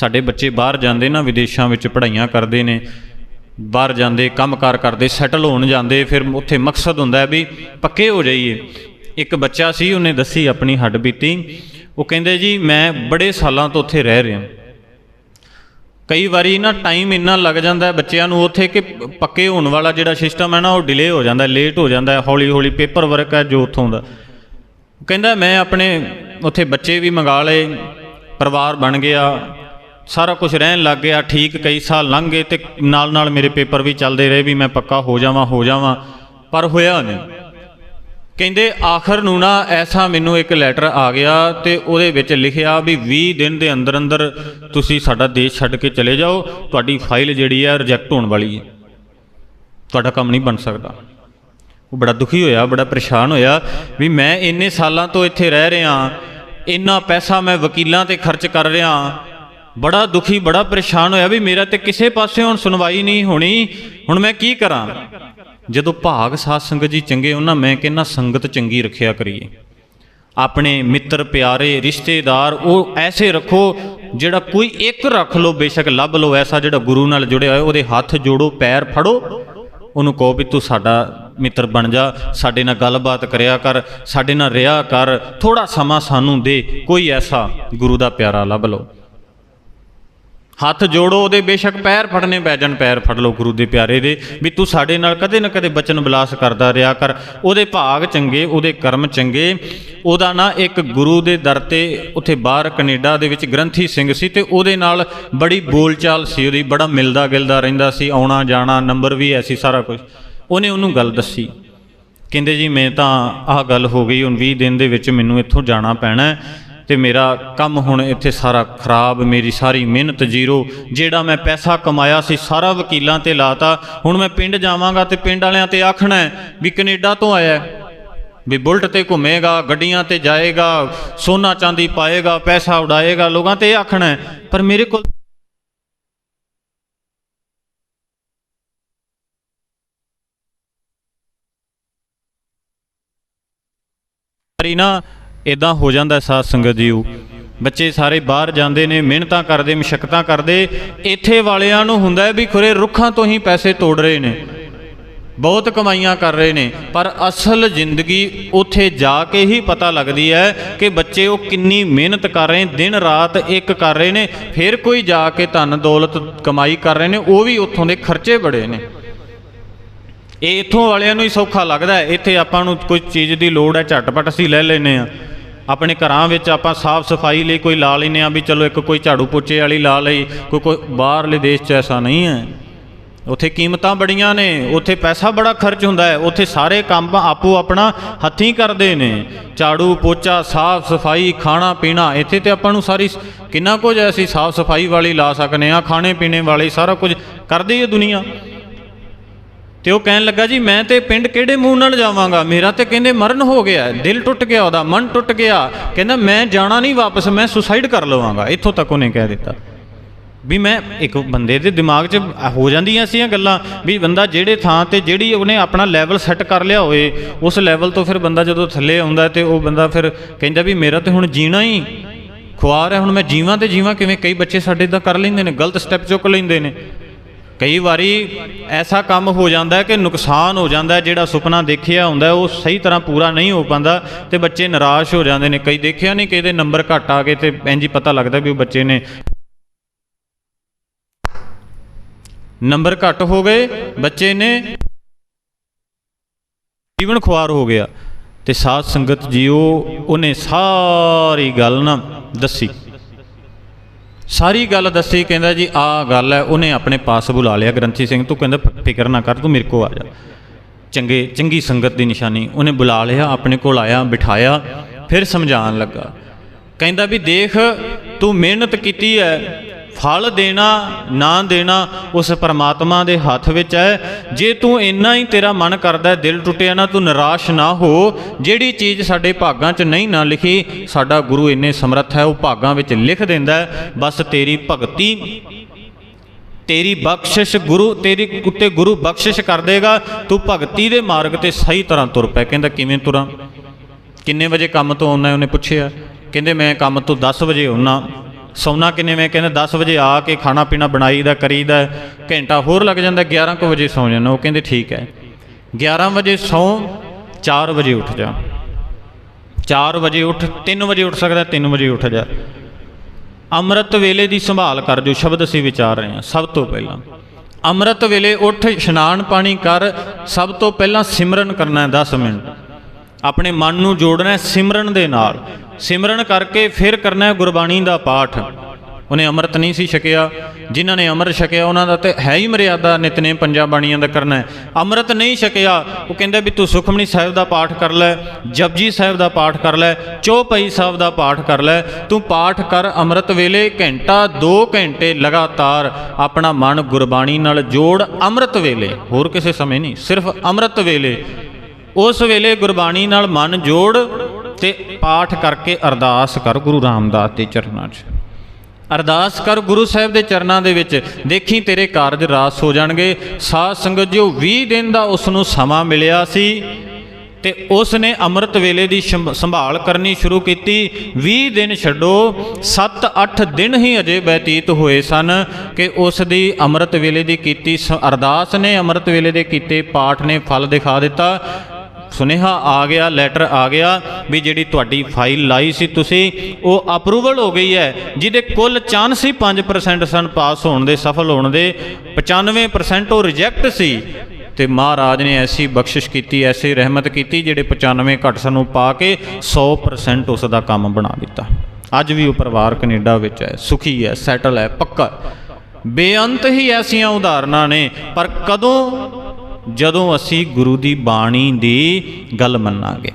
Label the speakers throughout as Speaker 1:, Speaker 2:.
Speaker 1: ਸਾਡੇ ਬੱਚੇ ਬਾਹਰ ਜਾਂਦੇ ਨਾ, ਵਿਦੇਸ਼ਾਂ ਵਿੱਚ ਪੜ੍ਹਾਈਆਂ ਕਰਦੇ ਨੇ, ਬਾਹਰ ਜਾਂਦੇ, ਕੰਮਕਾਰ ਕਰਦੇ ਸੈਟਲ ਹੋਣ ਜਾਂਦੇ, ਫਿਰ ਉੱਥੇ ਮਕਸਦ ਹੁੰਦਾ ਵੀ ਪੱਕੇ ਹੋ ਜਾਈਏ। ਇੱਕ ਬੱਚਾ ਸੀ, ਉਹਨੇ ਦੱਸੀ ਆਪਣੀ ਹੱਡ ਬੀਤੀ, ਉਹ ਕਹਿੰਦੇ ਜੀ, ਮੈਂ ਬੜੇ ਸਾਲਾਂ ਤੋਂ ਉੱਥੇ ਰਹਿ ਰਿਹਾ। ਕਈ ਵਾਰੀ ਨਾ ਟਾਈਮ ਇੰਨਾ ਲੱਗ ਜਾਂਦਾ ਬੱਚਿਆਂ ਨੂੰ ਉੱਥੇ ਕਿ ਪੱਕੇ ਹੋਣ ਵਾਲਾ ਜਿਹੜਾ ਸਿਸਟਮ ਹੈ ਨਾ, ਉਹ ਡਿਲੇ ਹੋ ਜਾਂਦਾ ਲੇਟ ਹੋ ਜਾਂਦਾ ਹੌਲੀ ਹੌਲੀ ਪੇਪਰ ਵਰਕ ਹੈ ਜੋ ਉੱਥੋਂ ਦਾ। ਕਹਿੰਦਾ, ਮੈਂ ਆਪਣੇ ਉੱਥੇ ਬੱਚੇ ਵੀ ਮੰਗਾ ਲਏ, ਪਰਿਵਾਰ ਬਣ ਗਿਆ ਸਾਰਾ ਕੁਝ ਰਹਿਣ ਲੱਗ ਗਿਆ, ਠੀਕ ਕਈ ਸਾਲ ਲੰਘ ਗਏ ਤੇ ਨਾਲ ਨਾਲ ਮੇਰੇ ਪੇਪਰ ਵੀ ਚੱਲਦੇ ਰਹੇ ਵੀ ਮੈਂ ਪੱਕਾ ਹੋ ਜਾਵਾਂ ਹੋ ਜਾਵਾਂ, ਪਰ ਹੋਇਆ ਨਹੀਂ। ਕਹਿੰਦੇ ਆਖਰ ਨੂੰ ਨਾ ਐਸਾ ਮੈਨੂੰ ਇੱਕ ਲੈਟਰ ਆ ਗਿਆ ਤੇ ਉਹਦੇ ਵਿੱਚ ਲਿਖਿਆ ਵੀ 20 ਦਿਨ ਦੇ ਅੰਦਰ ਅੰਦਰ ਤੁਸੀਂ ਸਾਡਾ ਦੇਸ਼ ਛੱਡ ਕੇ ਚਲੇ ਜਾਓ, ਤੁਹਾਡੀ ਫਾਈਲ ਜਿਹੜੀ ਆ ਰਿਜੈਕਟ ਹੋਣ ਵਾਲੀ ਹੈ। ਤੁਹਾਡਾ ਕੰਮ ਨਹੀਂ ਬਣ ਸਕਦਾ। ਉਹ ਬੜਾ ਦੁਖੀ ਹੋਇਆ, ਬੜਾ ਪਰੇਸ਼ਾਨ ਹੋਇਆ ਵੀ ਮੈਂ ਇੰਨੇ ਸਾਲਾਂ ਤੋਂ ਇੱਥੇ ਰਹਿ ਰਿਹਾ, ਇੰਨਾ ਪੈਸਾ ਮੈਂ ਵਕੀਲਾਂ ਤੇ ਖਰਚ ਕਰ ਰਿਹਾ ਬੜਾ ਦੁਖੀ, ਬੜਾ ਪਰੇਸ਼ਾਨ ਹੋਇਆ ਵੀ ਮੇਰਾ ਤੇ ਕਿਸੇ ਪਾਸੇ ਹੁਣ ਸੁਣਵਾਈ ਨਹੀਂ ਹੋਣੀ। ਹੁਣ ਮੈਂ ਕੀ ਕਰਾਂ? ਜਦੋਂ ਭਾਗ ਸਾਧ ਸੰਗਤ ਜੀ ਚੰਗੇ, ਉਹਨਾਂ ਮੈਂ ਕਹਿੰਨਾ ਸੰਗਤ ਚੰਗੀ ਰੱਖਿਆ ਕਰੀਏ। ਆਪਣੇ ਮਿੱਤਰ, ਪਿਆਰੇ, ਰਿਸ਼ਤੇਦਾਰ, ਉਹ ਐਸੇ ਰੱਖੋ ਜਿਹੜਾ ਕੋਈ ਇੱਕ ਰੱਖ ਲਓ, ਬੇਸ਼ੱਕ ਲੱਭ ਲਓ, ਐਸਾ ਜਿਹੜਾ ਗੁਰੂ ਨਾਲ ਜੁੜਿਆ ਹੋਇਆ, ਉਹਦੇ ਹੱਥ ਜੋੜੋ, ਪੈਰ ਫੜੋ। ਉਹਨੂੰ ਕਹੋ ਵੀ ਤੂੰ ਸਾਡਾ ਮਿੱਤਰ ਬਣ ਜਾ, ਸਾਡੇ ਨਾਲ ਗੱਲਬਾਤ ਕਰਿਆ ਕਰ, ਸਾਡੇ ਨਾਲ ਰਿਹਾ ਕਰ ਥੋੜਾ ਸਮਾਂ ਸਾਨੂੰ ਦੇ, ਕੋਈ ਐਸਾ ਗੁਰੂ ਦਾ ਪਿਆਰਾ ਲੱਭ ਲਓ। ਹੱਥ ਜੋੜੋ ਉਹਦੇ, ਬੇਸ਼ੱਕ ਪੈਰ ਫੜਨੇ ਪੈ ਜਾਣ, ਪੈਰ ਫੜ ਲਓ ਗੁਰੂ ਦੇ ਪਿਆਰੇ ਦੇ, ਵੀ ਤੂੰ ਸਾਡੇ ਨਾਲ ਕਦੇ ਨਾ ਕਦੇ ਬਚਨ ਬਲਾਸ ਕਰਦਾ ਰਿਹਾ ਕਰ। ਉਹਦੇ ਭਾਗ ਚੰਗੇ, ਉਹਦੇ ਕਰਮ ਚੰਗੇ, ਉਹਦਾ ਨਾ ਇੱਕ ਗੁਰੂ ਦੇ ਦਰ ਤੇ ਉੱਥੇ ਬਾਹਰ ਕੈਨੇਡਾ ਦੇ ਵਿੱਚ ਗ੍ਰੰਥੀ ਸਿੰਘ ਸੀ ਤੇ ਉਹਦੇ ਨਾਲ ਬੜੀ ਬੋਲਚਾਲ ਸੀ ਉਹਦੀ, ਬੜਾ ਮਿਲਦਾ ਗਿਲਦਾ ਰਹਿੰਦਾ ਸੀ, ਆਉਣਾ ਜਾਣਾ, ਨੰਬਰ ਵੀ ਐਸੀ ਸਾਰਾ ਕੁਝ ਉਹਨੇ ਉਹਨੂੰ ਗੱਲ ਦੱਸੀ, ਕਹਿੰਦੇ ਜੀ ਮੈਂ ਤਾਂ ਆਹ ਗੱਲ ਹੋ ਗਈ, ਹੁਣ 20 ਦਿਨ ਦੇ ਵਿੱਚ ਮੈਨੂੰ ਇੱਥੋਂ ਜਾਣਾ ਪੈਣਾ ਤੇ ਮੇਰਾ ਕੰਮ ਹੁਣ ਇੱਥੇ ਸਾਰਾ ਖਰਾਬ, ਮੇਰੀ ਸਾਰੀ ਮਿਹਨਤ ਜ਼ੀਰੋ। ਜਿਹੜਾ ਮੈਂ ਪੈਸਾ ਕਮਾਇਆ ਸੀ, ਸਾਰਾ ਵਕੀਲਾਂ ਤੇ ਲਾਤਾ। ਹੁਣ ਮੈਂ ਪਿੰਡ ਜਾਵਾਂਗਾ ਤੇ ਪਿੰਡ ਵਾਲਿਆਂ ਤੇ ਆਖਣਾ ਵੀ ਕੈਨੇਡਾ ਤੋਂ ਆਇਆ ਵੀ ਬੁਲਟ ਤੇ ਘੁੰਮੇਗਾ, ਗੱਡੀਆਂ ਤੇ ਜਾਏਗਾ, ਸੋਨਾ ਚਾਂਦੀ ਪਾਏਗਾ, ਪੈਸਾ ਉਡਾਏਗਾ, ਲੋਕਾਂ ਤੇ ਇਹ ਆਖਣਾ ਪਰ ਮੇਰੇ ਕੋਲ ਨਾ ਇਦਾਂ ਹੋ ਜਾਂਦਾ ਸਾਧ ਸੰਗਤ ਜੀਓ ਬੱਚੇ ਸਾਰੇ ਬਾਹਰ ਜਾਂਦੇ ਨੇ, ਮਿਹਨਤਾਂ ਕਰਦੇ, ਮਸ਼ਕਤਾਂ ਕਰਦੇ। ਇੱਥੇ ਵਾਲਿਆਂ ਨੂੰ ਹੁੰਦਾ ਵੀ ਖੁਰੇ ਰੁੱਖਾਂ ਤੋਂ ਹੀ ਪੈਸੇ ਤੋੜ ਰਹੇ ਨੇ। ਬਹੁਤ ਕਮਾਈਆਂ ਕਰ ਰਹੇ ਨੇ। ਪਰ ਅਸਲ ਜ਼ਿੰਦਗੀ ਉੱਥੇ ਜਾ ਕੇ ਹੀ ਪਤਾ ਲੱਗਦੀ ਹੈ ਕਿ ਬੱਚੇ ਉਹ ਕਿੰਨੀ ਮਿਹਨਤ ਕਰ ਰਹੇ ਦਿਨ ਰਾਤ ਇੱਕ ਕਰ ਰਹੇ ਨੇ। ਫਿਰ ਕੋਈ ਜਾ ਕੇ ਧਨ ਦੌਲਤ ਕਮਾਈ ਕਰ ਰਹੇ ਨੇ, ਉਹ ਵੀ ਉੱਥੋਂ ਦੇ ਖਰਚੇ ਬੜੇ ਨੇ। ਇਹ ਇੱਥੋਂ ਵਾਲਿਆਂ ਨੂੰ ਹੀ ਸੌਖਾ ਲੱਗਦਾ ਇੱਥੇ ਆਪਾਂ ਨੂੰ ਕੋਈ ਚੀਜ਼ ਦੀ ਲੋੜ ਹੈ, ਝਟਪਟ ਅਸੀਂ ਲੈ ਲੈਨੇ ਆ ਆਪਣੇ ਘਰਾਂ ਵਿੱਚ ਆਪਾਂ ਸਾਫ਼ ਸਫ਼ਾਈ ਲਈ ਕੋਈ ਲਾ ਲੈਨੇ ਆ ਵੀ ਚਲੋ ਇੱਕ ਕੋਈ ਝਾੜੂ ਪੋਚੇ ਵਾਲੀ ਲਾ ਲਈ, ਕੋਈ ਕੋਈ ਬਾਹਰਲੇ ਦੇਸ਼ 'ਚ ਐਸਾ ਨਹੀਂ ਹੈ। ਉੱਥੇ ਕੀਮਤਾਂ ਬੜੀਆਂ ਨੇ, ਉੱਥੇ ਪੈਸਾ ਬੜਾ ਖਰਚ ਹੁੰਦਾ ਹੈ, ਉੱਥੇ ਸਾਰੇ ਕੰਮ ਆਪੋ ਆਪਣਾ ਹੱਥੀਂ ਕਰਦੇ ਨੇ। ਝਾੜੂ ਪੋਚਾ, ਸਾਫ਼ ਸਫ਼ਾਈ, ਖਾਣਾ ਪੀਣਾ, ਇੱਥੇ ਤੇ ਆਪਾਂ ਨੂੰ ਸਾਰੀ ਕਿੰਨਾ ਕੁਝ ਅਸੀਂ ਸਾਫ਼ ਸਫ਼ਾਈ ਵਾਲੀ ਲਾ ਸਕਨੇ ਆ ਖਾਣੇ ਪੀਣੇ ਵਾਲੀ ਸਾਰਾ ਕੁਝ ਕਰਦੀ ਹੈ ਦੁਨੀਆ। ਤੇ ਉਹ ਕਹਿਣ ਲੱਗਾ, ਜੀ, ਮੈਂ ਤੇ ਪਿੰਡ ਕਿਹੜੇ ਮੂੰਹ ਨਾਲ ਜਾਵਾਂਗਾ? ਮੇਰਾ ਤੇ ਕਹਿੰਦੇ ਮਰਨ ਹੋ ਗਿਆ ਦਿਲ ਟੁੱਟ ਗਿਆ ਉਹਦਾ, ਮਨ ਟੁੱਟ ਗਿਆ। ਕਹਿੰਦਾ, ਮੈਂ ਜਾਣਾ ਨਹੀਂ ਵਾਪਸ, ਮੈਂ ਸੁਸਾਈਡ ਕਰ ਲਵਾਂਗਾ। ਇੱਥੋਂ ਤੱਕ ਉਹਨੇ ਕਹਿ ਦਿੱਤਾ। ਵੀ ਮੈਂ ਇੱਕ ਬੰਦੇ ਦੇ ਦਿਮਾਗ 'ਚ ਹੋ ਜਾਂਦੀਆਂ ਸੀ ਗੱਲਾਂ, ਵੀ ਬੰਦਾ ਜਿਹੜੇ ਥਾਂ ਤੇ ਜਿਹੜੀ ਉਹਨੇ ਆਪਣਾ ਲੈਵਲ ਸੈੱਟ ਕਰ ਲਿਆ ਹੋਏ ਉਸ ਲੈਵਲ ਤੋਂ ਫਿਰ ਬੰਦਾ ਜਦੋਂ ਥੱਲੇ ਆਉਂਦਾ ਤੇ ਉਹ ਬੰਦਾ ਫਿਰ ਕਹਿੰਦਾ ਵੀ, ਮੇਰਾ ਤੇ ਹੁਣ ਜੀਣਾ ਹੀ ਖੁਆਰ ਹੈ, ਹੁਣ ਮੈਂ ਜੀਵਾਂ ਤੇ ਜੀਵਾਂ, ਕਿਵੇਂ ਕਈ ਬੱਚੇ ਸਾਡੇ ਇਦਾਂ ਕਰ ਲੈਂਦੇ ਨੇ, ਗਲਤ ਸਟੈਪ ਚੁੱਕ ਲੈਂਦੇ ਨੇ। ਕਈ ਵਾਰੀ ਐਸਾ ਕੰਮ ਹੋ ਜਾਂਦਾ ਕਿ ਨੁਕਸਾਨ ਹੋ ਜਾਂਦਾ ਜਿਹੜਾ ਸੁਪਨਾ ਦੇਖਿਆ ਹੁੰਦਾ ਉਹ ਸਹੀ ਤਰ੍ਹਾਂ ਪੂਰਾ ਨਹੀਂ ਹੋ ਪਾਉਂਦਾ ਤੇ ਬੱਚੇ ਨਿਰਾਸ਼ ਹੋ ਜਾਂਦੇ ਨੇ। ਕਈ ਦੇਖਿਆ ਨਹੀਂ ਕਿ ਇਹਦੇ ਨੰਬਰ ਘੱਟ ਆ ਗਏ ਤੇ ਇੰਜ ਹੀ ਪਤਾ ਲੱਗਦਾ ਵੀ ਉਹ ਬੱਚੇ ਨੇ ਨੰਬਰ ਘੱਟ ਹੋ ਗਏ, ਬੱਚੇ ਨੇ ਜੀਵਨ ਖੁਆਰ ਹੋ ਗਿਆ। ਤੇ ਸਾਧ ਸੰਗਤ ਜੀਓ, ਉਹਨੇ ਸਾਰੀ ਗੱਲ ਨਾ ਦੱਸੀ। ਸਾਰੀ ਗੱਲ ਦੱਸੀ, ਕਹਿੰਦਾ ਜੀ ਆ ਗੱਲ ਹੈ, ਉਹਨੇ ਆਪਣੇ ਪਾਸ ਬੁਲਾ ਲਿਆ ਗ੍ਰੰਥੀ ਸਿੰਘ। ਤੂੰ ਕਹਿੰਦਾ ਫਿਕਰ ਨਾ ਕਰ, ਤੂੰ ਮੇਰੇ ਕੋਲ ਆ ਜਾ। ਚੰਗੇ, ਚੰਗੀ ਸੰਗਤ ਦੀ ਨਿਸ਼ਾਨੀ। ਉਹਨੇ ਬੁਲਾ ਲਿਆ, ਆਪਣੇ ਕੋਲ ਆਇਆ, ਬਿਠਾਇਆ, ਫਿਰ ਸਮਝਾਉਣ ਲੱਗਾ। ਕਹਿੰਦਾ ਵੀ, ਦੇਖ, ਤੂੰ ਮਿਹਨਤ ਕੀਤੀ ਹੈ ਫਲ ਦੇਣਾ, ਨਾ ਦੇਣਾ, ਉਸ ਪਰਮਾਤਮਾ ਦੇ ਹੱਥ ਵਿੱਚ ਹੈ। ਜੇ ਤੂੰ ਇੰਨਾ ਹੀ ਤੇਰਾ ਮਨ ਕਰਦਾ ਦਿਲ ਟੁੱਟਿਆ ਨਾ, ਤੂੰ ਨਿਰਾਸ਼ ਨਾ ਹੋ। ਜਿਹੜੀ ਚੀਜ਼ ਸਾਡੇ ਭਾਗਾਂ 'ਚ ਨਹੀਂ ਨਾ ਲਿਖੀ, ਸਾਡਾ ਗੁਰੂ ਇੰਨੇ ਸਮਰੱਥ ਹੈ, ਉਹ ਭਾਗਾਂ ਵਿੱਚ ਲਿਖ ਦਿੰਦਾ ਬਸ ਤੇਰੀ ਭਗਤੀ, ਤੇਰੀ ਬਖਸ਼ਿਸ਼ ਗੁਰੂ, ਤੇਰੀ ਉੱਤੇ ਗੁਰੂ ਬਖਸ਼ਿਸ਼ ਕਰ ਦੇਗਾ। ਤੂੰ ਭਗਤੀ ਦੇ ਮਾਰਗ ਤੇ ਸਹੀ ਤਰ੍ਹਾਂ ਤੁਰ ਪੈ। ਕਹਿੰਦਾ, ਕਿਵੇਂ ਤੁਰਾਂ? ਕਿੰਨੇ ਵਜੇ ਕੰਮ ਤੋਂ ਆਉਣਾ ਉਹਨੇ ਪੁੱਛਿਆ। ਕਹਿੰਦੇ, ਮੈਂ ਕੰਮ ਤੋਂ 10 ਵਜੇ ਆਉਣਾ ਸੌਣਾ ਕਿੰਨੇ ਵੇ? ਕਹਿੰਦੇ 10 ਵਜੇ ਆ ਕੇ ਖਾਣਾ ਪੀਣਾ ਬਣਾਈਦਾ, ਕਰੀਦਾ, ਘੰਟਾ ਹੋਰ ਲੱਗ ਜਾਂਦਾ 11 ਕੁ ਵਜੇ ਸੌ ਜਾਂਦਾ। ਉਹ ਕਹਿੰਦੇ ਠੀਕ ਹੈ। 11 ਵਜੇ ਸੌ 4 ਵਜੇ ਉੱਠ ਜਾ। 4 ਵਜੇ ਉੱਠ 3 ਵਜੇ ਉੱਠ ਸਕਦਾ 3 ਵਜੇ ਉੱਠ ਜਾ। ਅੰਮ੍ਰਿਤ ਵੇਲੇ ਦੀ ਸੰਭਾਲ ਕਰ ਜੋ ਸ਼ਬਦ ਅਸੀਂ ਵਿਚਾਰ ਰਹੇ ਹਾਂ, ਸਭ ਤੋਂ ਪਹਿਲਾਂ। ਅੰਮ੍ਰਿਤ ਵੇਲੇ ਉੱਠ, ਇਸ਼ਨਾਨ ਪਾਣੀ ਕਰ, ਸਭ ਤੋਂ ਪਹਿਲਾਂ ਸਿਮਰਨ ਕਰਨਾ ਹੈ 10 ਮਿੰਟ। ਆਪਣੇ ਮਨ ਨੂੰ ਜੋੜਨਾ ਹੈ ਸਿਮਰਨ ਦੇ ਨਾਲ। ਸਿਮਰਨ ਕਰਕੇ ਫਿਰ ਕਰਨਾ ਗੁਰਬਾਣੀ ਦਾ ਪਾਠ। ਉਹਨੇ ਅੰਮ੍ਰਿਤ ਨਹੀਂ ਸੀ ਛਕਿਆ। ਜਿਨ੍ਹਾਂ ਨੇ ਅੰਮ੍ਰਿਤ ਛਕਿਆ, ਉਹਨਾਂ ਦਾ ਤੇ ਹੈ ਹੀ ਮਰਿਆਦਾ ਨਿਤਨੇ ਪੰਜਾਂ ਬਾਣੀਆਂ ਦਾ ਕਰਨਾ ਅੰਮ੍ਰਿਤ ਨਹੀਂ ਛਕਿਆ, ਉਹ ਕਹਿੰਦੇ ਵੀ ਤੂੰ ਸੁਖਮਨੀ ਸਾਹਿਬ ਦਾ ਪਾਠ ਕਰ ਲੈ, ਜਪਜੀ ਸਾਹਿਬ ਦਾ ਪਾਠ ਕਰ ਲੈ, ਚੌਪਈ ਸਾਹਿਬ ਦਾ ਪਾਠ ਕਰ ਲੈ। ਤੂੰ ਪਾਠ ਕਰ ਅੰਮ੍ਰਿਤ ਵੇਲੇ ਘੰਟਾ 2 ਘੰਟੇ ਲਗਾਤਾਰ ਆਪਣਾ ਮਨ ਗੁਰਬਾਣੀ ਨਾਲ ਜੋੜ ਅੰਮ੍ਰਿਤ ਵੇਲੇ। ਹੋਰ ਕਿਸੇ ਸਮੇਂ ਨਹੀਂ, ਸਿਰਫ ਅੰਮ੍ਰਿਤ ਵੇਲੇ। ਉਸ ਵੇਲੇ ਗੁਰਬਾਣੀ ਨਾਲ ਮਨ ਜੋੜ ਤੇ ਪਾਠ ਕਰਕੇ ਅਰਦਾਸ ਕਰ ਗੁਰੂ ਰਾਮਦਾਸ ਦੇ ਚਰਨਾਂ 'ਚ। ਅਰਦਾਸ ਕਰ ਗੁਰੂ ਸਾਹਿਬ ਦੇ ਚਰਨਾਂ ਦੇ ਵਿੱਚ, ਦੇਖੀ ਤੇਰੇ ਕਾਰਜ ਰਾਸ ਹੋ ਜਾਣਗੇ। ਸਾਧ ਸੰਗਤ ਜੋ 20 ਦਿਨ ਦਾ ਉਸ ਨੂੰ ਸਮਾਂ ਮਿਲਿਆ ਸੀ ਤੇ ਉਸ ਨੇ ਅੰਮ੍ਰਿਤ ਵੇਲੇ ਦੀ ਸ਼ੰਭ- ਸੰਭਾਲ ਕਰਨੀ ਸ਼ੁਰੂ ਕੀਤੀ। 20 ਦਿਨ ਛੱਡੋ 7-8 ਦਿਨ ਹੀ ਅਜੇ ਬਤੀਤ ਹੋਏ ਸਨ ਕਿ ਉਸ ਦੀ ਅੰਮ੍ਰਿਤ ਵੇਲੇ ਦੀ ਕੀਤੀ ਸ- ਅਰਦਾਸ ਨੇ ਅੰਮ੍ਰਿਤ ਵੇਲੇ ਦੇ ਕੀਤੇ ਪਾਠ ਨੇ ਫਲ ਦਿਖਾ ਦਿੱਤਾ। ਸੁਨੇਹਾ ਆ ਗਿਆ ਲੈਟਰ ਆ ਗਿਆ ਵੀ ਜਿਹੜੀ ਤੁਹਾਡੀ ਫਾਈਲ ਲਾਈ ਸੀ ਤੁਸੀਂ, ਉਹ ਅਪਰੂਵਲ ਹੋ ਗਈ ਹੈ, ਜਿਹਦੇ ਕੁੱਲ ਚਾਂਸ ਸੀ 5% ਸਨ ਪਾਸ ਹੋਣ ਦੇ, ਸਫਲ ਹੋਣ ਦੇ 95% ਉਹ ਰਿਜੈਕਟ ਸੀ। ਤੇ ਮਹਾਰਾਜ ਨੇ ਐਸੀ ਬਖਸ਼ਿਸ਼ ਕੀਤੀ, ਐਸੀ ਰਹਿਮਤ ਕੀਤੀ, ਜਿਹੜੇ 95 ਘੱਟ ਸਾਨੂੰ ਪਾ ਕੇ 100% ਉਸ ਦਾ ਕੰਮ ਬਣਾ ਦਿੱਤਾ। ਅੱਜ ਵੀ ਉਹ ਪਰਿਵਾਰ ਕੈਨੇਡਾ ਵਿੱਚ ਹੈ, ਸੁਖੀ ਹੈ ਸੈਟਲ ਹੈ, ਪੱਕਾ ਬੇਅੰਤ ਹੀ ਐਸੀਆਂ ਉਦਾਹਰਨਾਂ ਨੇ, ਪਰ ਕਦੋਂ ਜਦੋਂ ਅਸੀਂ ਗੁਰੂ ਦੀ ਬਾਣੀ ਦੀ ਗੱਲ ਮੰਨਾਂਗੇ,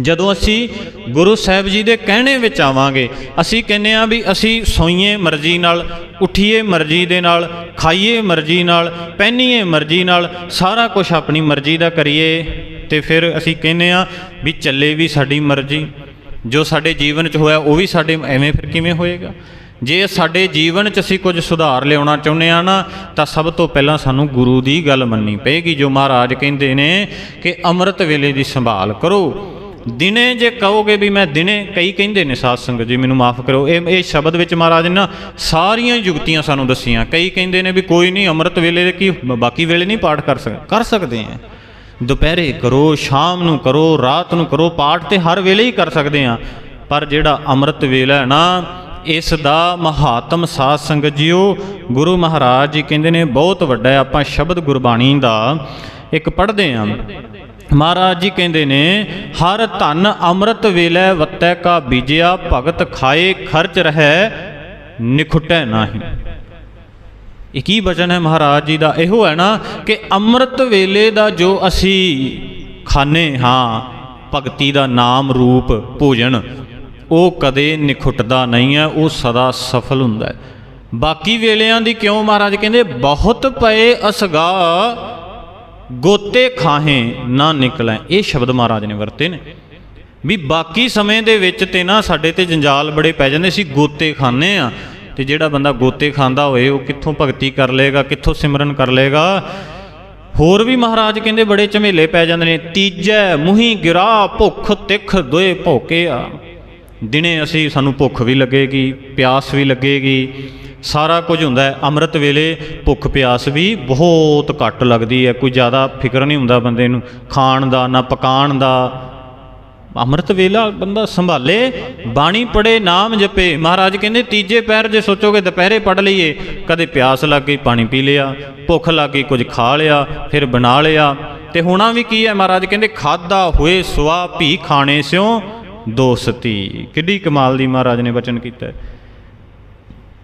Speaker 1: ਜਦੋਂ ਅਸੀਂ ਗੁਰੂ ਸਾਹਿਬ ਜੀ ਦੇ ਕਹਿਣੇ ਵਿੱਚ ਆਵਾਂਗੇ, ਅਸੀਂ ਕਹਿੰਦੇ ਆ ਵੀ ਅਸੀਂ ਸੋਈਏ ਮਰਜ਼ੀ ਨਾਲ, ਉਠੀਏ ਮਰਜ਼ੀ ਦੇ ਨਾਲ, ਖਾਈਏ ਮਰਜ਼ੀ ਨਾਲ, ਪਹਿਨੀਏ ਮਰਜ਼ੀ ਨਾਲ, ਸਾਰਾ ਕੁਝ ਆਪਣੀ ਮਰਜ਼ੀ ਦਾ ਕਰੀਏ, ਤੇ ਫਿਰ ਅਸੀਂ ਕਹਿੰਦੇ ਆ ਵੀ ਚੱਲੇ ਵੀ ਸਾਡੀ ਮਰਜ਼ੀ, ਜੋ ਸਾਡੇ ਜੀਵਨ 'ਚ ਹੋਇਆ ਉਹ ਵੀ ਸਾਡੇ, ਐਵੇਂ ਫਿਰ ਕਿਵੇਂ ਹੋਏਗਾ? ਜੇ ਸਾਡੇ ਜੀਵਨ 'ਚ ਅਸੀਂ ਕੁਝ ਸੁਧਾਰ ਲਿਆਉਣਾ ਚਾਹੁੰਦੇ ਆ ਨਾ, ਤਾਂ ਸਭ ਤੋਂ ਪਹਿਲਾਂ ਸਾਨੂੰ ਗੁਰੂ ਦੀ ਗੱਲ ਮੰਨਣੀ ਪਏਗੀ, ਜੋ ਮਹਾਰਾਜ ਕਹਿੰਦੇ ਨੇ ਕਿ ਅੰਮ੍ਰਿਤ ਵੇਲੇ ਦੀ ਸੰਭਾਲ ਕਰੋ। ਦਿਨੇ ਜੇ ਕਹੋਗੇ ਵੀ ਮੈਂ ਦਿਨੇ, ਕਈ ਕਹਿੰਦੇ ਨੇ ਸਾਧ ਸੰਗਤ ਜੀ, ਮੈਨੂੰ ਮਾਫ ਕਰੋ ਇਹ ਇਹ ਸ਼ਬਦ ਵਿੱਚ ਮਹਾਰਾਜ ਨੇ ਨਾ ਸਾਰੀਆਂ ਯੁਕਤੀਆਂ ਸਾਨੂੰ ਦੱਸੀਆਂ। ਕਈ ਕਹਿੰਦੇ ਨੇ ਵੀ ਕੋਈ ਨਹੀਂ, ਅੰਮ੍ਰਿਤ ਵੇਲੇ ਦੇ ਕੀ, ਬਾਕੀ ਵੇਲੇ ਨਹੀਂ ਪਾਠ ਕਰ ਸਕਦੇ ਕਰ ਸਕਦੇ ਆ ਦੁਪਹਿਰੇ ਕਰੋ, ਸ਼ਾਮ ਨੂੰ ਕਰੋ, ਰਾਤ ਨੂੰ ਕਰੋ, ਪਾਠ ਤੇ ਹਰ ਵੇਲੇ ਹੀ ਕਰ ਸਕਦੇ ਆ ਪਰ ਜਿਹੜਾ ਅੰਮ੍ਰਿਤ ਵੇਲਾ ਹੈ ਨਾ ਇਸ ਦਾ ਮਹਾਤਮ ਸਾਧ ਸੰਗਤ ਜੀਓ, ਗੁਰੂ ਮਹਾਰਾਜ ਜੀ ਕਹਿੰਦੇ ਨੇ, ਬਹੁਤ ਵੱਡਾ ਆਪਾਂ ਸ਼ਬਦ ਗੁਰਬਾਣੀ ਦਾ। ਇੱਕ ਪੜ੍ਹਦੇ ਆਂ। ਮਹਾਰਾਜ ਜੀ ਕਹਿੰਦੇ ਨੇ, ਹਰ ਧਨ ਅੰਮ੍ਰਿਤ ਵੇਲੇ ਵੱਤੈ ਕਾ ਬੀਜਿਆ, ਭਗਤ ਖਾਏ ਖਰਚ ਰਹਿ, ਨਿਖੁਟੈ ਨਾਹੀ। ਇਹ ਕੀ ਬਚਨ ਹੈ ਮਹਾਰਾਜ ਜੀ ਦਾ? ਇਹੋ ਹੈ ਨਾ ਕਿ ਅੰਮ੍ਰਿਤ ਵੇਲੇ ਦਾ ਜੋ ਅਸੀਂ ਖਾਣੇ ਹਾਂ, ਭਗਤੀ ਦਾ ਨਾਮ ਰੂਪ ਭੋਜਨ ਉਹ ਕਦੇ ਨਿਖੁੱਟਦਾ ਨਹੀਂ ਹੈ, ਉਹ ਸਦਾ ਸਫਲ ਹੁੰਦਾ ਹੈ। ਬਾਕੀ ਵੇਲਿਆਂ ਦੀ ਕਿਉਂ ਮਹਾਰਾਜ ਕਹਿੰਦੇ, ਬਹੁਤ ਪਏ ਅਸਗਾ, ਗੋਤੇ ਖਾਹੇ ਨਾ ਨਿਕਲੈ। ਇਹ ਸ਼ਬਦ ਮਹਾਰਾਜ ਨੇ ਵਰਤੇ ਨੇ। ਵੀ ਬਾਕੀ ਸਮੇਂ ਦੇ ਵਿੱਚ ਤੇ ਨਾ ਸਾਡੇ ਤੇ ਜੰਜਾਲ ਬੜੇ ਪੈ ਜਾਂਦੇ ਸੀ, ਗੋਤੇ ਖਾਣੇ ਆ ਤੇ ਜਿਹੜਾ ਬੰਦਾ ਗੋਤੇ ਖਾਂਦਾ ਹੋਏ ਉਹ ਕਿੱਥੋਂ ਭਗਤੀ ਕਰ ਲਏਗਾ, ਕਿੱਥੋਂ ਸਿਮਰਨ ਕਰ ਲਏਗਾ? ਹੋਰ ਵੀ ਮਹਾਰਾਜ ਕਹਿੰਦੇ, ਬੜੇ ਝਮੇਲੇ ਪੈ ਜਾਂਦੇ ਨੇ, ਤੀਜੈ ਮੁਹੀ ਗਿਰਾ ਭੁੱਖ ਤਿੱਖ ਦੋਏ ਭੋਕੇ ਆ। ਦਿਨੇ ਅਸੀਂ ਸਾਨੂੰ ਭੁੱਖ ਵੀ ਲੱਗੇਗੀ, ਪਿਆਸ ਵੀ ਲੱਗੇਗੀ। ਸਾਰਾ ਕੁਝ ਹੁੰਦਾ ਹੈ। ਅੰਮ੍ਰਿਤ ਵੇਲੇ ਭੁੱਖ ਪਿਆਸ ਵੀ ਬਹੁਤ ਘੱਟ ਲੱਗਦੀ ਹੈ। ਕੋਈ ਜ਼ਿਆਦਾ ਫਿਕਰ ਨਹੀਂ ਹੁੰਦਾ ਬੰਦੇ ਨੂੰ। ਖਾਣ ਦਾ ਨਾ ਪਕਾਣ ਦਾ। ਅੰਮ੍ਰਿਤ ਵੇਲਾ ਬੰਦਾ ਸੰਭਾਲੇ, ਬਾਣੀ ਪੜੇ ਨਾਮ ਜਪੇ। ਮਹਾਰਾਜ ਕਹਿੰਦੇ, ਤੀਜੇ ਪੈਰ ਜੇ ਸੋਚੋਗੇ, ਦੁਪਹਿਰੇ ਪੜ ਲਈਏ। ਕਦੇ ਪਿਆਸ ਲੱਗ ਗਈ, ਪਾਣੀ ਪੀ ਲਿਆ। ਭੁੱਖ ਲੱਗ ਗਈ, ਕੁਝ ਖਾ ਲਿਆ, ਫਿਰ ਬਣਾ ਲਿਆ। ਤੇ ਹੋਣਾ ਵੀ ਕੀ ਹੈ? ਮਹਾਰਾਜ ਕਹਿੰਦੇ ਖਾਦਾ ਹੋਏ ਸੁਆ, ਭੀ ਖਾਣੇ ਸਿਓ ਦੋਸਤੀ। ਕਿੱਡੀ ਕਮਾਲ ਦੀ ਮਹਾਰਾਜ ਨੇ ਬਚਨ ਕੀਤਾ। ਹੈ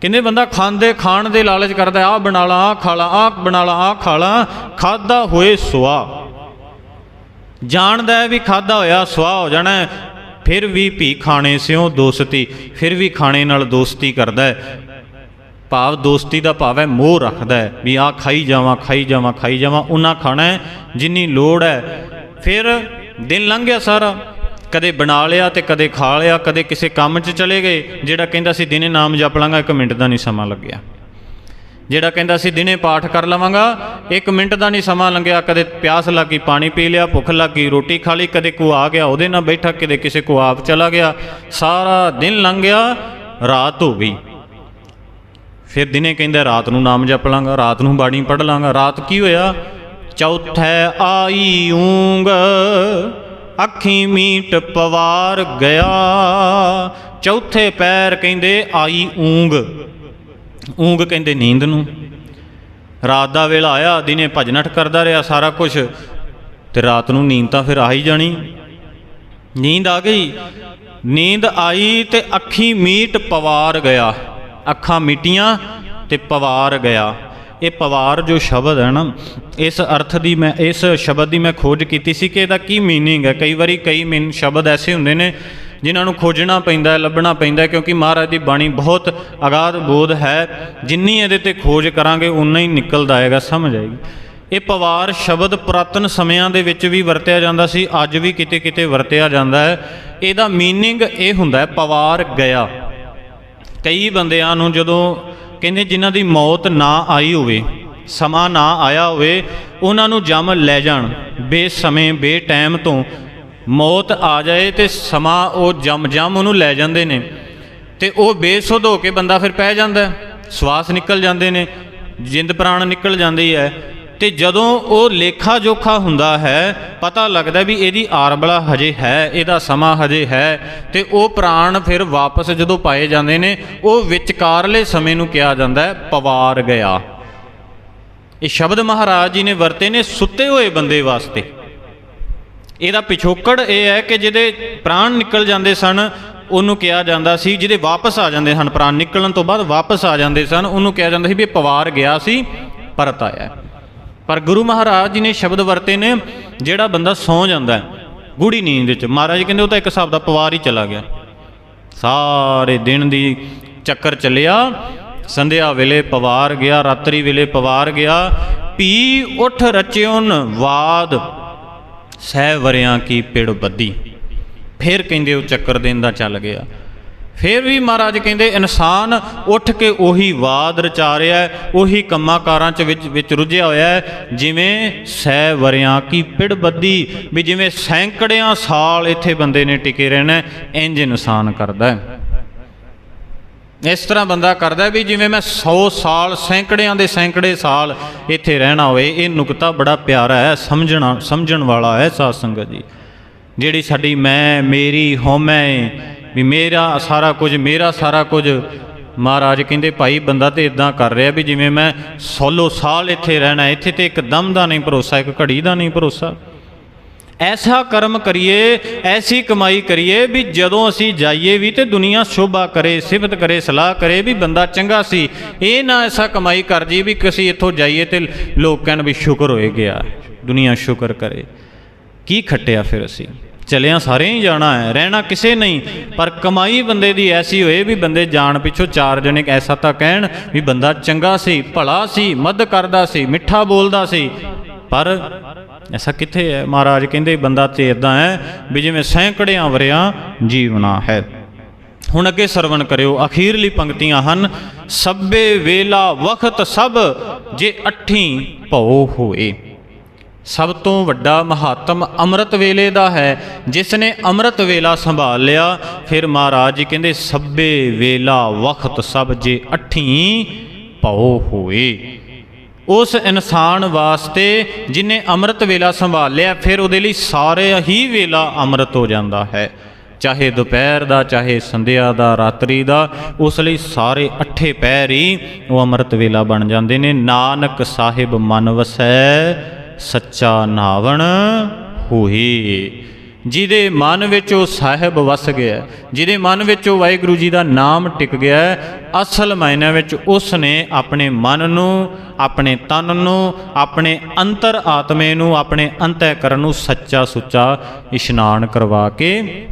Speaker 1: ਕਹਿੰਦੇ ਬੰਦਾ ਖਾਂਦੇ ਖਾਣ ਦੇ ਲਾਲਚ ਕਰਦਾ, ਆਹ ਬਣਾ ਲਾ, ਆਹ ਖਾ ਲਾ, ਆਹ ਬਣਾ ਲਾ, ਆਹ ਖਾ ਲਾ ਖਾਦਾ ਹੋਏ ਸੁਆ। ਜਾਣਦਾ ਵੀ ਖਾਦਾ ਹੋਇਆ ਸੁਆਹ ਹੋ ਜਾਣਾ ਫਿਰ ਵੀ ਭੀ ਖਾਣੇ ਸਿਓ ਦੋਸਤੀ, ਫਿਰ ਵੀ ਖਾਣੇ ਨਾਲ ਦੋਸਤੀ ਕਰਦਾ ਭਾਵ ਦੋਸਤੀ ਦਾ ਭਾਵ ਹੈ ਮੋਹ ਰੱਖਦਾ ਹੈ, ਵੀ ਆ ਖਾਈ ਜਾਵਾਂ ਖਾਈ ਜਾਵਾਂ ਖਾਈ ਜਾਵਾਂ ਉਹਨਾਂ ਖਾਣਾ ਜਿੰਨੀ ਲੋੜ ਹੈ। ਫਿਰ ਦਿਨ ਲੰਘ ਗਿਆ ਸਾਰਾ ਕਦੇ ਬਣਾ ਲਿਆ ਤੇ ਕਦੇ ਖਾ ਲਿਆ, ਕਦੇ ਕਿਸੇ ਕੰਮ 'ਚ ਚਲੇ ਗਏ, ਜਿਹੜਾ ਕਹਿੰਦਾ ਸੀ ਦਿਨੇ ਨਾਮ ਜਪ ਲਾਂਗਾ, ਇੱਕ ਮਿੰਟ ਦਾ ਨਹੀਂ ਸਮਾਂ ਲੱਗਿਆ। ਜਿਹੜਾ ਕਹਿੰਦਾ ਸੀ ਦਿਨੇ ਪਾਠ ਕਰ ਲਵਾਂਗਾ 1 ਮਿੰਟ ਦਾ ਨਹੀਂ ਸਮਾਂ ਲੰਘਿਆ, ਕਦੇ ਪਿਆਸ ਲੱਗੀ, ਪਾਣੀ ਪੀ ਲਿਆ, ਭੁੱਖ ਲੱਗੀ, ਰੋਟੀ ਖਾ ਲਈ, ਕਦੇ ਕੋ ਆ ਗਿਆ, ਉਹਦੇ ਨਾਲ ਬੈਠਾ, ਕਦੇ ਕਿਸੇ ਕੋ ਆਪ ਚਲਾ ਗਿਆ, ਸਾਰਾ ਦਿਨ ਲੰਘ ਗਿਆ, ਰਾਤ ਹੋ ਗਈ। ਫਿਰ ਦਿਨੇ ਕਹਿੰਦਾ, ਰਾਤ ਨੂੰ ਨਾਮ ਜਪ ਲਾਂਗਾ, ਰਾਤ ਨੂੰ ਬਾਣੀ ਪੜ ਲਾਂਗਾ। ਰਾਤ ਕੀ ਹੋਇਆ? ਚੌਥੈ ਆਈ ਊਂਗ ਅੱਖੀ ਮੀਟ ਪਵਾਰ ਗਿਆ। ਚੌਥੇ ਪੈਰ ਕਹਿੰਦੇ, ਆਈ ਊਂਗ। ਊਂਗ ਕਹਿੰਦੇ, ਨੀਂਦ ਨੂੰ। ਰਾਤ ਦਾ ਵੇਲਾ ਆਇਆ ਦਿਨੇ ਭਜਨਠ ਕਰਦਾ ਰਿਹਾ ਸਾਰਾ ਕੁਝ ਤੇ ਰਾਤ ਨੂੰ ਨੀਂਦ ਤਾਂ ਫਿਰ ਆ ਹੀ ਜਾਣੀ। ਨੀਂਦ ਆ ਗਈ। ਨੀਂਦ ਆਈ ਤੇ ਅੱਖੀ ਮੀਟ ਪਵਾਰ ਗਿਆ। ਅੱਖਾਂ ਮੀਟੀਆਂ ਤੇ ਪਵਾਰ ਗਿਆ। ਇਹ ਪਵਾਰ ਜੋ ਸ਼ਬਦ ਹੈ ਨਾ, ਇਸ ਅਰਥ ਦੀ ਮੈਂ, ਇਸ ਸ਼ਬਦ ਦੀ ਮੈਂ ਖੋਜ ਕੀਤੀ ਸੀ ਕਿ ਇਹਦਾ ਕੀ ਮੀਨਿੰਗ ਹੈ। ਕਈ ਵਾਰੀ ਕਈ ਮੀਨ ਸ਼ਬਦ ਐਸੇ ਹੁੰਦੇ ਨੇ ਜਿਨ੍ਹਾਂ ਨੂੰ ਖੋਜਣਾ ਪੈਂਦਾ ਹੈ, ਲੱਭਣਾ ਪੈਂਦਾ ਹੈ, ਕਿਉਂਕਿ ਮਹਾਰਾਜ ਦੀ ਬਾਣੀ ਬਹੁਤ ਅਗਾਧ ਬੋਧ ਹੈ। ਜਿੰਨੀ ਇਹਦੇ ਤੇ ਖੋਜ ਕਰਾਂਗੇ ਉਨਾ ਹੀ ਨਿਕਲਦਾ ਆਏਗਾ, ਸਮਝ ਆਏਗੀ। ਇਹ ਪਵਾਰ ਸ਼ਬਦ ਪੁਰਾਤਨ ਸਮਿਆਂ ਦੇ ਵਿੱਚ ਵੀ ਵਰਤਿਆ ਜਾਂਦਾ ਸੀ, ਅੱਜ ਵੀ ਕਿਤੇ ਕਿਤੇ ਵਰਤਿਆ ਜਾਂਦਾ ਹੈ। ਇਹਦਾ ਮੀਨਿੰਗ ਇਹ ਹੁੰਦਾ ਹੈ, ਪਵਾਰ ਗਿਆ। ਕਈ ਬੰਦਿਆਂ ਨੂੰ ਜਦੋਂ ਕਹਿੰਦੇ ਜਿਨ੍ਹਾਂ ਦੀ ਮੌਤ ਨਾ ਆਈ ਹੋਵੇ, ਸਮਾਂ ਨਾ ਆਇਆ ਹੋਵੇ, ਉਹਨਾਂ ਨੂੰ ਜਮ ਲੈ ਜਾਣ। ਬੇਸਮੇਂ, ਬੇਟਾਈਮ ਤੋਂ ਮੌਤ ਆ ਜਾਏ ਤੇ ਸਮਾਂ ਉਹ ਜਮ ਜਮ ਉਹਨੂੰ ਲੈ ਜਾਂਦੇ ਨੇ। ਤੇ ਉਹ ਬੇਸੁੱਧ ਹੋ ਕੇ ਬੰਦਾ ਫਿਰ ਪੈ ਜਾਂਦਾ ਸਵਾਸ ਨਿਕਲ ਜਾਂਦੇ ਨੇ। ਜਿੰਦ ਪ੍ਰਾਣ ਨਿਕਲ ਜਾਂਦੀ ਹੈ। ਤੇ ਜਦੋਂ ਉਹ ਲੇਖਾ ਜੋਖਾ ਹੁੰਦਾ ਹੈ, ਪਤਾ ਲੱਗਦਾ ਵੀ ਇਹਦੀ ਆਰਬਲਾ ਹਜੇ ਹੈ, ਇਹਦਾ ਸਮਾਂ ਹਜੇ ਹੈ ਤੇ ਉਹ ਪ੍ਰਾਣ ਫਿਰ ਵਾਪਸ ਜਦੋਂ ਪਾਏ ਜਾਂਦੇ ਨੇ, ਉਹ ਵਿਚਕਾਰਲੇ ਸਮੇਂ ਨੂੰ ਕਿਹਾ ਜਾਂਦਾ ਹੈ, ਪਵਾਰ ਗਿਆ। ਇਹ ਸ਼ਬਦ ਮਹਾਰਾਜ ਜੀ ਨੇ ਵਰਤੇ ਨੇ ਸੁੱਤੇ ਹੋਏ ਬੰਦੇ ਵਾਸਤੇ। ਇਹਦਾ ਪਿਛੋਕੜ ਇਹ ਹੈ ਕਿ ਜਿਹਦੇ ਪ੍ਰਾਣ ਨਿਕਲ ਜਾਂਦੇ ਸਨ, ਉਹਨੂੰ ਕਿਹਾ ਜਾਂਦਾ ਸੀ, ਜਿਹਦੇ ਵਾਪਸ ਆ ਜਾਂਦੇ ਹਨ, ਪ੍ਰਾਣ ਨਿਕਲਣ ਤੋਂ ਬਾਅਦ ਵਾਪਸ ਆ ਜਾਂਦੇ ਸਨ, ਉਹਨੂੰ ਕਿਹਾ ਜਾਂਦਾ ਸੀ ਵੀ ਪਵਾਰ ਗਿਆ ਸੀ, ਪਰਤ ਆਇਆ। ਪਰ ਗੁਰੂ ਮਹਾਰਾਜ ਜੀ ਨੇ ਸ਼ਬਦ ਵਰਤੇ ਨੇ, ਜਿਹੜਾ ਬੰਦਾ ਸੌ ਜਾਂਦਾ ਗੂੜੀ ਨੀਂਦ ਵਿੱਚ। ਮਹਾਰਾਜ ਕਹਿੰਦੇ ਉਹ ਤਾਂ ਇੱਕ ਹਿਸਾਬ ਦਾ ਪਵਾਰ ਹੀ ਚਲਾ ਗਿਆ। ਸਾਰੇ ਦਿਨ ਦੀ ਚੱਕਰ ਚੱਲਿਆ, ਸੰਧਿਆ ਵੇਲੇ ਪਵਾਰ ਗਿਆ, ਰਾਤਰੀ ਵੇਲੇ ਪਵਾਰ ਗਿਆ। ਪੀ ਉਠ ਰਚਿਉਨ ਵਾਦ, ਸਹਿ ਵਰਿਆਂ ਕੀ ਪਿੜ ਬੱਦੀ ਫਿਰ ਕਹਿੰਦੇ ਉਹ ਚੱਕਰ ਦੇਣ ਦਾ ਚੱਲ ਗਿਆ। ਫਿਰ ਵੀ ਮਹਾਰਾਜ ਕਹਿੰਦੇ ਇਨਸਾਨ ਉੱਠ ਕੇ ਉਹੀ ਵਾਦ ਰਚਾ ਰਿਹਾ ਹੈ, ਉਹੀ ਕੰਮਾਂ ਕਾਰਾਂ ਚ ਵਿੱਚ ਵਿੱਚ ਰੁੱਝਿਆ ਹੋਇਆ ਹੈ। ਜਿਵੇਂ ਸੈ ਵਰਿਆਂ ਕੀ ਪਿੜ ਬੱਦੀ ਵੀ ਜਿਵੇਂ ਸੈਂਕੜਿਆਂ ਸਾਲ ਇੱਥੇ ਬੰਦੇ ਨੇ ਟਿਕੇ ਰਹਿਣਾ ਹੈ, ਇੰਜ ਇਨਸਾਨ ਕਰਦਾ ਹੈ। ਇਸ ਤਰ੍ਹਾਂ ਬੰਦਾ ਕਰਦਾ ਵੀ ਜਿਵੇਂ ਮੈਂ 100 ਸਾਲ ਸੈਂਕੜਿਆਂ ਦੇ ਸੈਂਕੜੇ ਸਾਲ ਇੱਥੇ ਰਹਿਣਾ ਹੋਵੇ ਇਹ ਨੁਕਤਾ ਬੜਾ ਪਿਆਰਾ ਹੈ ਸਮਝਣਾ ਸਮਝਣ ਵਾਲਾ ਹੈ ਸਾਧ ਸੰਗਤ ਜੀ। ਜਿਹੜੀ ਸਾਡੀ ਮੈਂ ਮੇਰੀ ਹਉਮੈ ਵੀ ਮੇਰਾ ਸਾਰਾ ਕੁਝ, ਮੇਰਾ ਸਾਰਾ ਕੁਝ। ਮਹਾਰਾਜ ਕਹਿੰਦੇ, ਭਾਈ, ਬੰਦਾ ਤੇ ਇਦਾਂ ਕਰ ਰਿਹਾ ਵੀ ਜਿਵੇਂ ਮੈਂ 16 ਸਾਲ ਇੱਥੇ ਰਹਿਣਾ, ਇੱਥੇ ਤੇ ਇੱਕ ਦਮ ਦਾ ਨਹੀਂ ਭਰੋਸਾ, ਇੱਕ ਘੜੀ ਦਾ ਨਹੀਂ ਭਰੋਸਾ। ਐਸਾ ਕਰਮ ਕਰੀਏ, ਐਸੀ ਕਮਾਈ ਕਰੀਏ ਵੀ ਜਦੋਂ ਅਸੀਂ ਜਾਈਏ ਵੀ ਤੇ ਦੁਨੀਆ ਸ਼ੋਭਾ ਕਰੇ, ਸਿਫਤ ਕਰੇ, ਸਲਾਹ ਕਰੇ ਵੀ ਬੰਦਾ ਚੰਗਾ ਸੀ। ਇਹ ਨਾ ਐਸਾ ਕਮਾਈ ਕਰ ਜੀ ਵੀ ਅਸੀਂ ਇੱਥੋਂ ਜਾਈਏ ਤੇ ਲੋਕ ਕਹਿਣ ਵੀ ਸ਼ੁਕਰ ਹੋਏ ਗਿਆ, ਦੁਨੀਆ ਸ਼ੁਕਰ ਕਰੇ। ਕੀ ਖੱਟਿਆ ਫਿਰ ਅਸੀਂ? ਚਲਿਆਂ ਸਾਰੇ ਹੀ ਜਾਣਾ ਹੈ, ਰਹਿਣਾ ਕਿਸੇ ਨਹੀਂ। ਪਰ ਕਮਾਈ ਬੰਦੇ ਦੀ ਐਸੀ ਹੋਏ ਵੀ ਬੰਦੇ ਜਾਣ ਪਿੱਛੋਂ ਚਾਰ ਜਣੇ ਐਸਾ ਤਾਂ ਕਹਿਣ ਵੀ ਬੰਦਾ ਚੰਗਾ ਸੀ, ਭਲਾ ਸੀ ਮਦਦ ਕਰਦਾ ਸੀ, ਮਿੱਠਾ ਬੋਲਦਾ ਸੀ। ਪਰ ਐਸਾ ਕਿੱਥੇ ਹੈ? ਮਹਾਰਾਜ ਕਹਿੰਦੇ ਬੰਦਾ ਤੇ ਇਦਾਂ ਹੈ ਵੀ ਜਿਵੇਂ ਸੈਂਕੜਿਆਂ ਵਰਿਆਂ ਜੀਵਨਾ ਹੈ। ਹੁਣ ਅੱਗੇ ਸਰਵਣ ਕਰਿਓ, ਅਖੀਰਲੀ ਪੰਕਤੀਆਂ ਹਨ ਸਭੇ ਵੇਲਾ ਵਖਤ ਸਭ ਜੇ ਅੱਠੀ ਭਉ ਹੋਏ। ਸਭ ਤੋਂ ਵੱਡਾ ਮਹਾਤਮ ਅੰਮ੍ਰਿਤ ਵੇਲੇ ਦਾ ਹੈ। ਜਿਸ ਨੇ ਅੰਮ੍ਰਿਤ ਵੇਲਾ ਸੰਭਾਲ ਲਿਆ, ਫਿਰ ਮਹਾਰਾਜ ਜੀ ਕਹਿੰਦੇ ਸਭੇ ਵੇਲਾ ਵਖਤ ਸਭ ਜੇ ਅੱਠੀ ਭਉ ਹੋਏ। ਉਸ ਇਨਸਾਨ ਵਾਸਤੇ ਜਿਨੇ ਅੰਮ੍ਰਿਤ ਵੇਲਾ ਸੰਭਾਲ ਲਿਆ, ਫਿਰ ਉਹਦੇ ਲਈ ਸਾਰੇ ਹੀ ਵੇਲਾ ਅੰਮ੍ਰਿਤ ਹੋ ਜਾਂਦਾ ਹੈ। ਚਾਹੇ ਦੁਪਹਿਰ ਦਾ, ਚਾਹੇ ਸੰਧਿਆ ਦਾ, ਰਾਤਰੀ ਦਾ, ਉਸ ਲਈ ਸਾਰੇ ਅੱਠੇ ਪਹਿਰ ਹੀ ਉਹ ਅੰਮ੍ਰਿਤ ਵੇਲਾ ਬਣ ਜਾਂਦੇ ਨੇ। ਨਾਨਕ ਸਾਹਿਬ ਮਨ ਵਸੈ ਸੱਚਾ ਨਾਵਣ ਹੋਈ। ਜਿਹਦੇ ਮਨ ਵਿੱਚ ਉਹ ਸਾਹਿਬ ਵਸ ਗਿਆ, ਜਿਹਦੇ ਮਨ ਵਿੱਚ ਉਹ ਵਾਹਿਗੁਰੂ ਜੀ ਦਾ ਨਾਮ ਟਿਕ ਗਿਆ, ਅਸਲ ਮਾਇਨੇ ਵਿੱਚ ਉਸ ਨੇ ਆਪਣੇ ਮਨ ਨੂੰ, ਆਪਣੇ ਤਨ ਨੂੰ, ਆਪਣੇ ਅੰਤਰ ਆਤਮੇ ਨੂੰ, ਆਪਣੇ ਅੰਤःਕਰਨ ਨੂੰ ਸੱਚਾ ਸੁੱਚਾ ਇਸ਼ਨਾਨ ਕਰਵਾ ਕੇ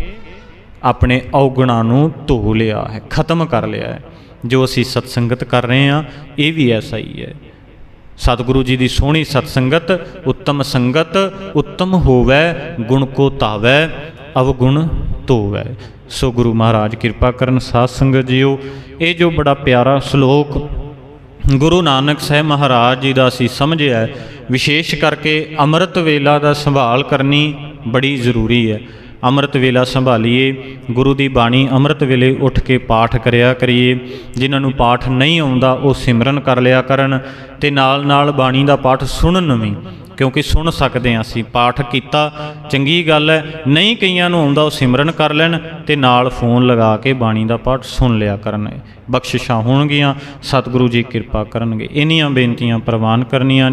Speaker 1: ਆਪਣੇ ਔਗਣਾਂ ਨੂੰ ਧੋ ਲਿਆ ਹੈ, ਖਤਮ ਕਰ ਲਿਆ ਹੈ। ਜੋ ਅਸੀਂ ਸਤਸੰਗਤ ਕਰ ਰਹੇ ਹਾਂ, ਇਹ ਵੀ ਐਸਾ ਹੀ ਹੈ। ਸਤਿਗੁਰੂ ਜੀ ਦੀ ਸੋਹਣੀ ਸਤਸੰਗਤ, ਉੱਤਮ ਸੰਗਤ, ਉੱਤਮ ਹੋਵੇ, ਗੁਣ ਕੋ ਧਾਵੈ, ਅਵਗੁਣ ਧੋਵੈ। ਸੋ ਗੁਰੂ ਮਹਾਰਾਜ ਕਿਰਪਾ ਕਰਨ ਸਾਧ ਸੰਗਤ ਜੀਓ, ਇਹ ਜੋ ਬੜਾ ਪਿਆਰਾ ਸ਼ਲੋਕ ਗੁਰੂ ਨਾਨਕ ਸਾਹਿਬ ਮਹਾਰਾਜ ਜੀ ਦਾ ਅਸੀਂ ਸਮਝਿਆ ਵਿਸ਼ੇਸ਼ ਕਰਕੇ ਅੰਮ੍ਰਿਤ ਵੇਲਾ ਦਾ ਸੰਭਾਲ ਕਰਨੀ ਬੜੀ ਜ਼ਰੂਰੀ ਹੈ। ਅੰਮ੍ਰਿਤ ਵੇਲਾ ਸੰਭਾਲੀਏ। ਗੁਰੂ ਦੀ ਬਾਣੀ ਅੰਮ੍ਰਿਤ ਵੇਲੇ ਉੱਠ ਕੇ ਪਾਠ ਕਰਿਆ ਕਰੀਏ। ਜਿਨ੍ਹਾਂ ਨੂੰ ਪਾਠ ਨਹੀਂ ਆਉਂਦਾ, ਉਹ ਸਿਮਰਨ ਕਰ ਲਿਆ ਕਰਨ ਤੇ ਨਾਲ ਨਾਲ ਬਾਣੀ ਦਾ ਪਾਠ ਸੁਣਨ ਵੀ, ਕਿਉਂਕਿ ਸੁਣ ਸਕਦੇ ਹਾਂ ਅਸੀਂ। ਪਾਠ ਕੀਤਾ, ਚੰਗੀ ਗੱਲ ਹੈ, ਨਹੀਂ ਕਈਆਂ ਨੂੰ ਆਉਂਦਾ, ਉਹ ਸਿਮਰਨ ਕਰ ਲੈਣ ਤੇ ਨਾਲ ਫੋਨ ਲਗਾ ਕੇ ਬਾਣੀ ਦਾ ਪਾਠ ਸੁਣ ਲਿਆ ਕਰਨ। ਬਖਸ਼ਿਸ਼ਾਂ ਹੋਣਗੀਆਂ, ਸਤਿਗੁਰੂ ਜੀ ਕਿਰਪਾ ਕਰਨਗੇ। ਇੰਨੀਆਂ ਬੇਨਤੀਆਂ ਪ੍ਰਵਾਨ ਕਰਨੀਆਂ